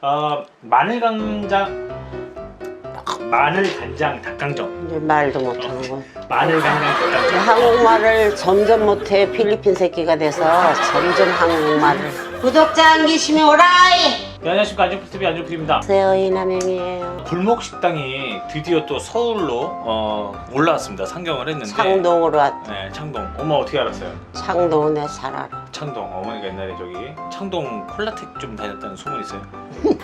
어, 마늘 간장 마늘 간장 닭강정 이제 말도 못하는 거. 마늘 간장 닭강정 한국말을 점점 못해 필리핀 새끼가 돼서 점점 한국말을. 구독자 안 계시면 오라이. 네, 안녕하십니까 안전풀TV 안전풀입니다 세요 이남영이에요. 골목 식당이 드디어 또 서울로 어, 올라왔습니다 상경을 했는데 창동으로 왔. 네, 창동 엄마 어떻게 알았어요? 창동에 살아라. 창동 어머니가 옛날에 저기 창동 콜라텍 좀 다녔다는 소문이 있어요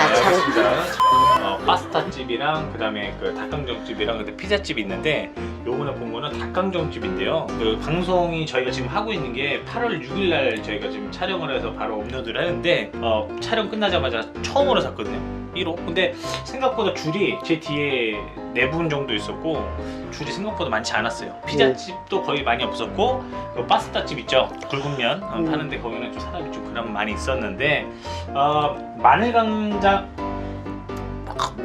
아, 창. 알겠습니다. 어, 파스타 집이랑 그다음에 그 닭강정 집이랑 근데 피자 집이 있는데 요번에 본 거는 닭강정 집인데요. 그 방송이 저희가 지금 하고 있는 게 8월 6일 날 저희가 지금 촬영을 해서 바로 업로드를 하는데 어, 촬영 끝나자마자 처음으로 샀거든요. 1호. 근데 생각보다 줄이 제 뒤에 네 분 정도 있었고 줄이 생각보다 많지 않았어요. 피자 음. 집도 거의 많이 없었고 그 파스타 집 있죠. 굵은 면 어, 음. 파는데 거기는 좀 사람이 좀 그나마 많이 있었는데 어, 마늘 간장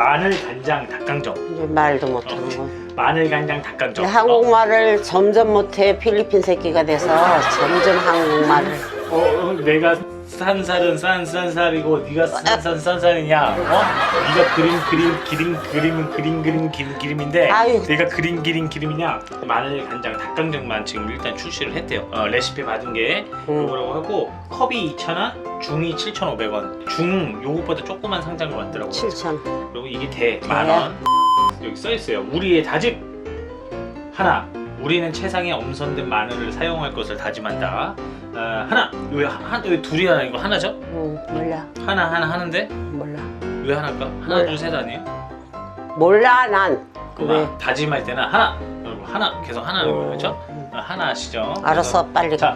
마늘 간장 닭강정 이제 말도 못하는 거. 마늘 간장 닭강정 한국말을 점점 못해 필리핀 새끼가 돼서 점점 한국말을. 어, 어, 내가 산 살은 싼 싼 살이고 네가 싼싼 싼 살이냐 어? 네가 그림 그림 기림 그림은 그림 그림 기름 기름인데 아유. 내가 그림 기림 기름이냐 마늘 간장 닭강정만 지금 일단 출시를 했대요 어, 레시피 받은 게 음. 요거라고 하고 컵이 2,000원 중이 7,500원 중 요것보다 조그만 상장으로 왔더라고요 7천. 그리고 이게 대 만 원 여기 써 있어요. 우리의 다짐 하나. 우리는 최상의 엄선된 마늘을 사용할 것을 다짐한다. 어, 하나. 왜, 하, 왜 둘이 하나 이거 하나죠? 응, 몰라. 하나 하나 하는데 몰라. 왜 하나일까? 하나. 둘 셋 아니에요? 몰라 난. 그거 왜? 다짐할 때는 하나. 그리고 하나 계속 하나는 거예요, 그렇죠? 음. 어, 하나 아시죠? 알았어 빨리 자,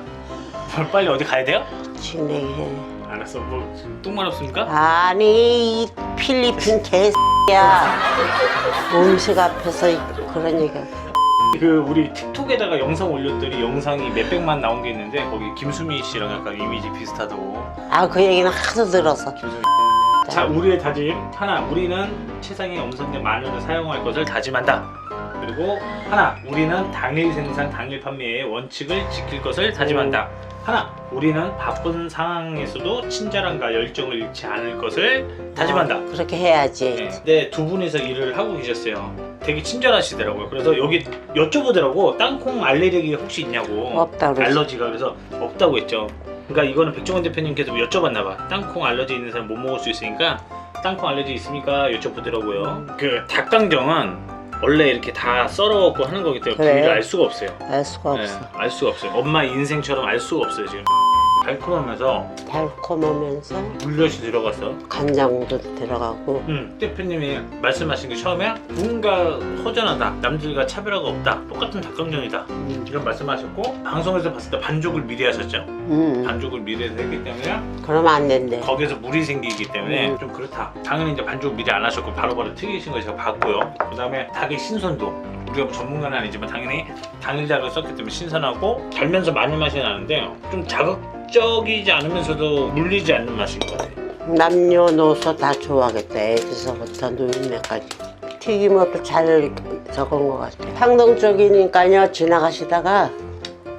빨리 어디 가야 돼요? 진행해. 알았어. 뭐 똥말 없습니까? 아니 이 필리핀 개새야 음식 앞에서 그런 얘기. 그 우리 틱톡에다가 영상 올렸더니 영상이 몇백만 나온 게 있는데 거기 김수미 씨랑 약간 이미지 비슷하다고. 아 그 얘기는 하도 들어서. 김수미. 자, 우리의 다짐 하나. 우리는 최상의 엄선된 마늘을 사용할 것을 다짐한다. 그리고 하나. 우리는 당일 생산, 당일 판매의 원칙을 지킬 것을 다짐한다. 하나. 우리는 바쁜 상황에서도 친절함과 열정을 잃지 않을 것을 다짐한다. 어, 그렇게 해야지. 네. 근데 두 분이서 일을 하고 계셨어요. 되게 친절하시더라고요. 그래서 여기 여쭤보더라고. 땅콩 알레르기 혹시 있냐고. 없다 그러지. 알러지가 그래서 없다고 했죠. 그러니까 이거는 백종원 대표님께서 여쭤봤나 봐. 땅콩 알러지 있는 사람 못 먹을 수 있으니까 땅콩 알러지 있습니까? 여쭤보더라고요. 그 닭강정은 원래 이렇게 다 썰어갖고 하는 거기 때문에 그래. 부위를 알 수가 없어요. 알 수가 네, 없어. 알 수가 없어요. 엄마 인생처럼 알 수가 없어요 지금. 달콤하면서 달콤하면서 물엿이 들어가서 간장도 들어가고. 음, 대표님이 말씀하신 게 처음에 뭔가 허전하다 남들과 차별화가 없다 똑같은 닭강정이다 음. 이런 말씀하셨고 방송에서 봤을 때 반죽을 미리 하셨죠 음. 반죽을 미리 해서 했기 때문에 그러면 안 된대. 거기에서 물이 생기기 때문에 음. 좀 그렇다 당연히 이제 반죽을 미리 안 하셨고 바로바로 튀기신 거 제가 봤고요 그 다음에 닭의 신선도 우리가 뭐 전문가는 아니지만 당연히 당일닭을 썼기 때문에 신선하고 달면서 마늘 맛이 나는데 좀 자극 적이지 않으면서도 물리지 않는 맛인 것 같아요 남녀노소 다 좋아하겠다. 애기서부터 노인네까지. 튀김옷도 잘 적은 것 같아. 평동 쪽이니까요. 지나가시다가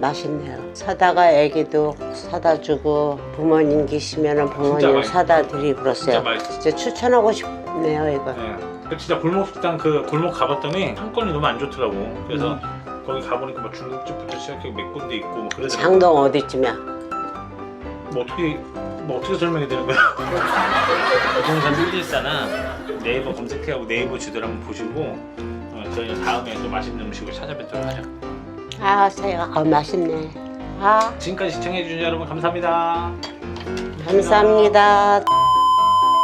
맛있네요. 사다가 애기도 사다 주고 부모님 계시면 진짜 부모님 맛있- 사다 드리고 진짜 그러세요. 맛있어 진짜 추천하고 싶네요 이거. 네. 그 진짜 골목 식당 그 골목 가봤더니 상권이 너무 안 좋더라고. 그래서 거기 가보니까 뭐 중국집부터 시작해 몇 군데 있고 뭐 그러더라고. 장동 어디쯤이야? 뭐 어떻게 뭐 어떻게 설명해 드리는 거야? 부동산 114나 네이버 검색해하고 네이버 주소를 한번 보시고 어, 저희는 다음에 또 맛있는 음식을 찾아뵙도록 하죠. 아 새가 어, 맛있네. 아 지금까지 시청해 주신 여러분 감사합니다. 감사합니다.